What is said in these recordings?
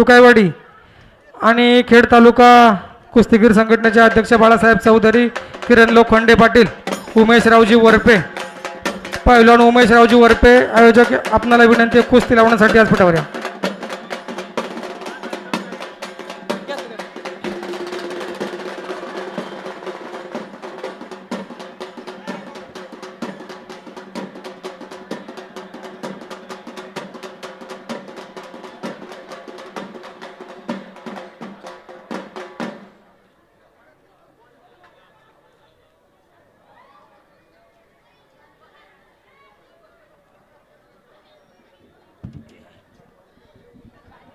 तुकायवाडी आणि खेड तालुका कुस्तीगीर संघटनेचे अध्यक्ष बाळासाहेब चौधरी किरण लोखंडे पाटील उमेशरावजी वरपे. पहिलवान उमेशरावजी वरपे आयोजक आपणाला विनंती आहे कुस्ती लावण्यासाठी व्यासपीठावर या.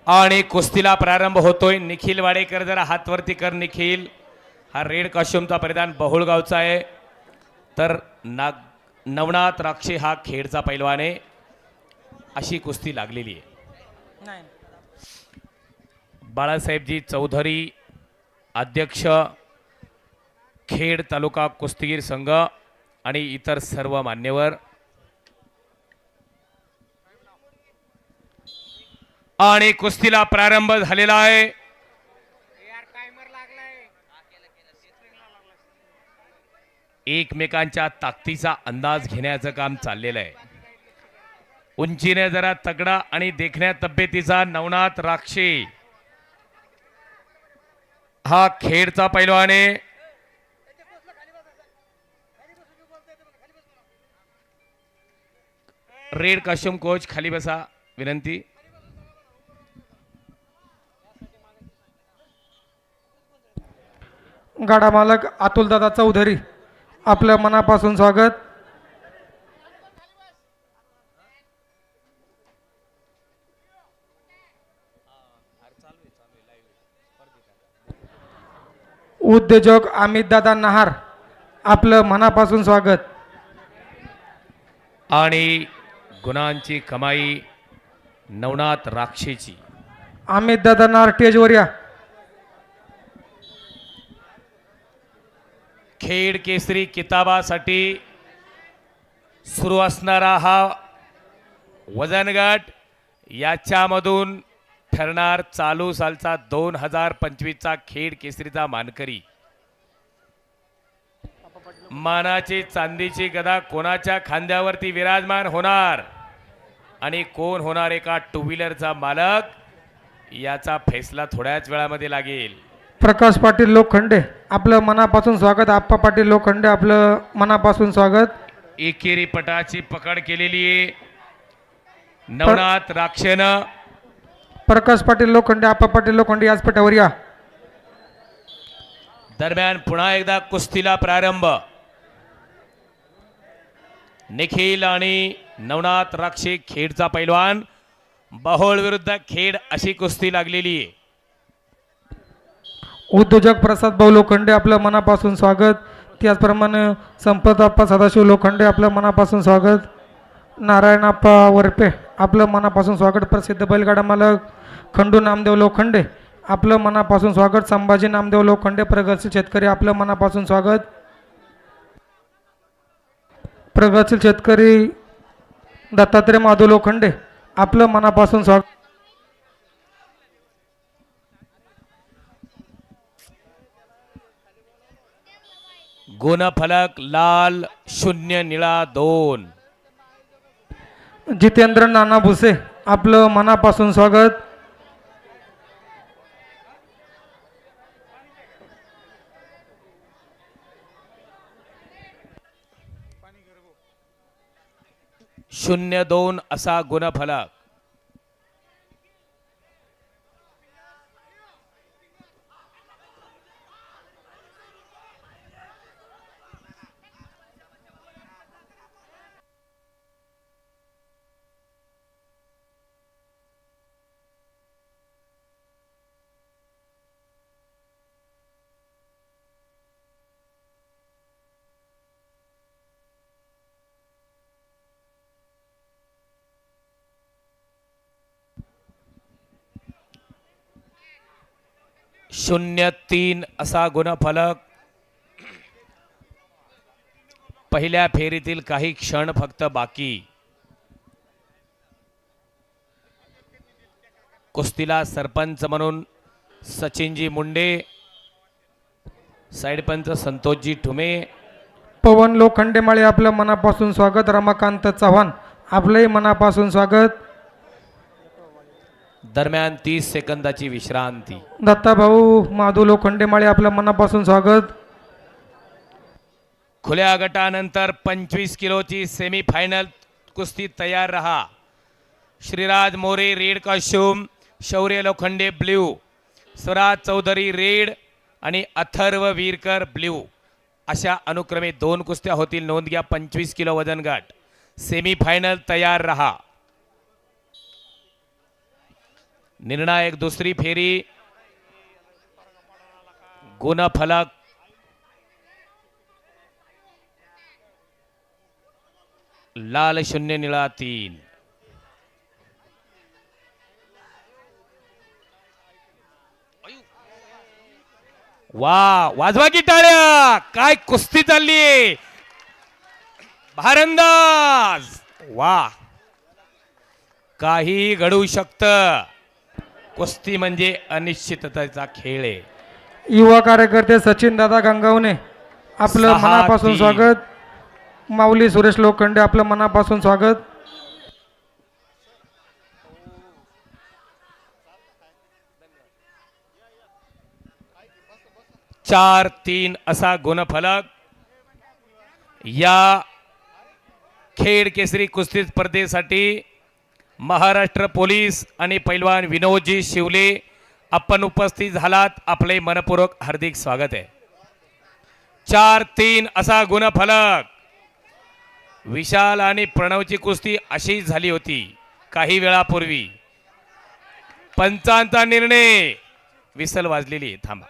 आणि कुस्तीला प्रारंभ होतोय. निखिल वाडेकर जरा हात वरती कर निखिल. हा रेड कॉस्ट्युमचा परिधान बहुळगावचा आहे. तर नाग नवनाथ राक्षे हा खेडचा पैलवान आहे. अशी कुस्ती लागलेली आहे. बाळासाहेबजी चौधरी अध्यक्ष खेड तालुका कुस्तीगीर संघ आणि इतर सर्व मान्यवर. आणि कुस्तीला प्रारंभ झालेला आहे. एकमेकांच्या ताकदीचा अंदाज घेण्याचं काम चाललेलं आहे. उंचीने जरा तगडा आणि देखण्या तब्येतीचा नवनाथ राक्षे. हा खेडचा पैलवान. रेड कॉस्ट्युम कोच खाली बसा विनंती. गाडा मालक अतुलदादा चौधरी आपलं मनापासून स्वागत. उद्योजक अमित दादा नहार आपलं मनापासून स्वागत. आणि गुणांची कमाई नवनाथ राक्षेची. अमित दादा नहार टेजवर या खेड केसरी किताबासाठी सुरू असणारा हा वजन गट याच्यामधून ठरणार चालू सालचा दोन हजार पंचवीसचा खेड केसरीचा मानकरी. मानाची चांदीची गदा कोणाच्या खांद्यावरती विराजमान होणार? आणि कोण होणार एका टू व्हीलरचा मालक? याचा फैसला थोड्याच वेळामध्ये लागेल. प्रकाश पाटील लोखंडे आपलं मनापासून स्वागत आप्पा पाटील लोखंडे आपलं मनापासून स्वागत. एकेरी पटाची पकड केलेली आहे. नवनाथ राक्षेनं. प्रकाश पाटील लोखंडे आप्पा पाटील लोखंडे याच पटावर या. दरम्यान पुन्हा एकदा कुस्तीला प्रारंभ. निखिल आणि नवनाथ राक्षे खेडचा पैलवान. बहोळ विरुद्ध खेड अशी कुस्ती लागलेली आहे. उद्योजक प्रसाद भाऊ लोखंडे आपलं मनापासून स्वागत. त्याचप्रमाणे संपतप्पा सदाशिव लोखंडे आपलं मनापासून स्वागत. नारायणाप्पा वरपे आपलं मनापासून स्वागत. प्रसिद्ध बैलगाडा मालक खंडू नामदेव लोखंडे आपलं मनापासून स्वागत. संभाजी नामदेव लोखंडे प्रगतशील शेतकरी आपलं मनापासून स्वागत. प्रगतशील शेतकरी दत्तात्रय माधव लोखंडे आपलं मनापासून स्वागत. गुणफलक लाल शून्य निळा दोन. जितेंद्र नाना भुसे आपलं मनापासून स्वागत. शून्य दोन असा गुणफलक. शून्य तीन असा गुणफलक. पहिल्या फेरीतील काही क्षण फक्त बाकी. कुस्तीला सरपंच म्हणून सचिनजी मुंडे साईडपंच संतोषजी ठुमे. पवन लोखंडेमाळे आपलं मनापासून स्वागत रमाकांत चव्हाण आपलंही मनापासून स्वागत. दरम्यान तीस सेकंदाची विश्रांती. दत्ताभाऊ माधू लोखंडे माळे आपलं मनापासून स्वागत. खुल्या गटानंतर पंचवीस किलोची सेमीफायनल कुस्ती तयार रहा. Shriraj More red costume Shaurya Lokhande blue Swaraj Chaudhari red आणि अथर्व वीरकर ब्ल्यू अशा अनुक्रमे दोन कुस्त्या होतील. नोंद घ्या पंचवीस किलो वजन गट सेमीफायनल तयार रहा. निर्णायक दुसरी फेरी. गुणफलक. लाल शून्य निळा तीन. वा वाजवा की टाळ्या. काय कुस्ती चालली. भारंदाज. वा. काही घडू शकतं. कुस्ती म्हणजे अनिश्चिततेचा खेळ आहे. युवा कार्यकर्ते सचिन दादा गंगावणे आपलं सहा मनापासून तीन. स्वागत. माऊली सुरेश लोखंडे आपलं मनापासून स्वागत. चार तीन असा गुणफलक. या खेड केसरी कुस्ती स्पर्धेसाठी महाराष्ट्र पोलीस आणि पैलवान विनोदजी शिवले आपण उपस्थित झालात. आपले मनपूर्वक हार्दिक स्वागत आहे. चार तीन असा गुणफलक. विशाल आणि प्रणवची कुस्ती अशीच झाली होती काही वेळापूर्वी. पंचांचा निर्णय. विसल वाजलेली थांबा.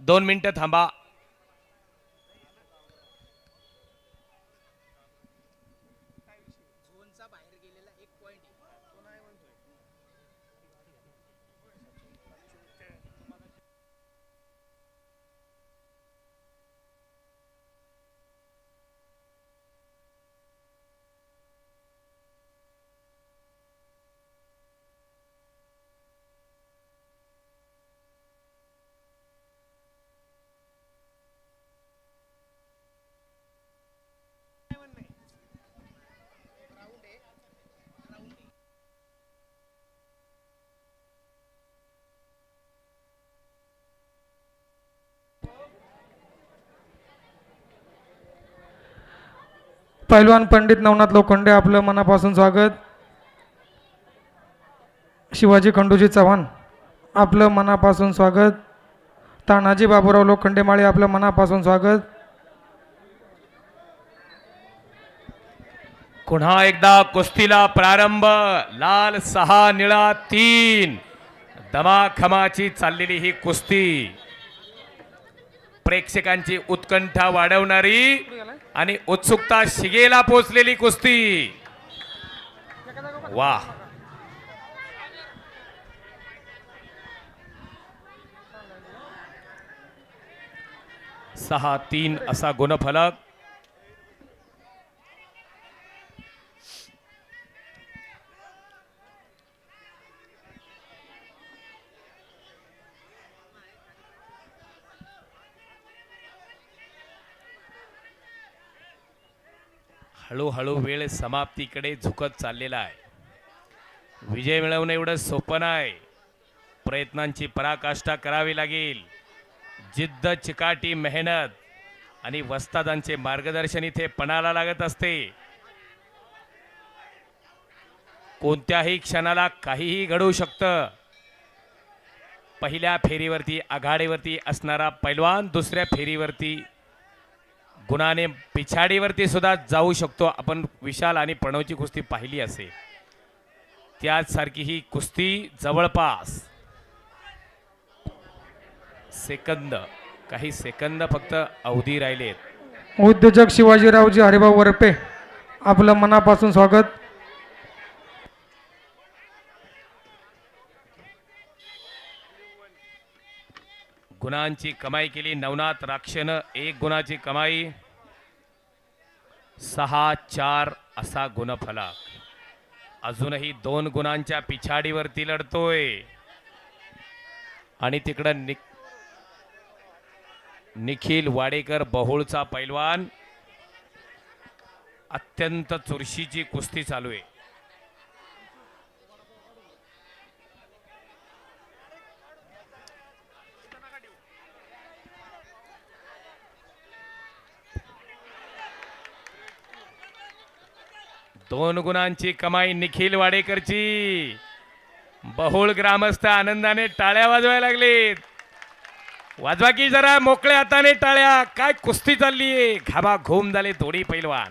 दोन मिनिटं थांबा. पैलवान पंडित नवनाथ लोखंडे आपलं मनापासून स्वागत. शिवाजी खंडूजी चव्हाण आपलं मनापासून स्वागत. तानाजी बाबूराव लोखंडे माळे आपलं मनापासून स्वागत. पुन्हा एकदा कुस्तीला प्रारंभ लाल सहा निळा तीन. दमाखमाची चाललेली ही कुस्ती. प्रेक्षकांची उत्कंठा वाढवणारी आणि उत्सुकता शिगेला पोचलेली कुस्ती. वा. सहा तीन असा गुणफलक. हळूहळू वेळ समाप्तीकडे झुकत चाललेला आहे. विजय मिळवणं एवढं सोपं नाही. प्रयत्नांची पराकाष्ठा करावी लागेल. जिद्द चिकाटी मेहनत आणि वस्तादांचे मार्गदर्शन इथे पणाला लागत असते. कोणत्याही क्षणाला काहीही घडू शकतं. पहिल्या फेरीवरती आघाडीवरती असणारा पैलवान दुसऱ्या फेरीवरती गुणाने पिछाडीवरती सुद्धा जाऊ शकतो. आपण विशाल आणि प्रणवची कुस्ती पाहिली असेल त्याचसारखी ही कुस्ती जवळपास सेकंद काही सेकंद फक्त अवधी राहिलेत. उद्योजक शिवाजीरावजी हरिभाऊ वरपे आपलं मनापासून स्वागत. गुणांची कमाई केली. नवनाथ राक्षनं एक गुणाची कमाई. सहा चार असा गुणफलक. अजूनही दोन गुणांच्या पिछाडीवरती लढतोय. आणि तिकडं नि निखिल वाडेकर बहुळचा पैलवान. अत्यंत चुरशीची कुस्ती चालू आहे. दोन गुणांची कमाई निखिल वाडेकरची. बहुळ ग्रामस्थ आनंदाने टाळ्या वाजवायला लागलेत. वाजवा की जरा मोकळ्या हाताने टाळ्या. काय कुस्ती चाललीये. घाबा घोम झाले दोडी पैलवान.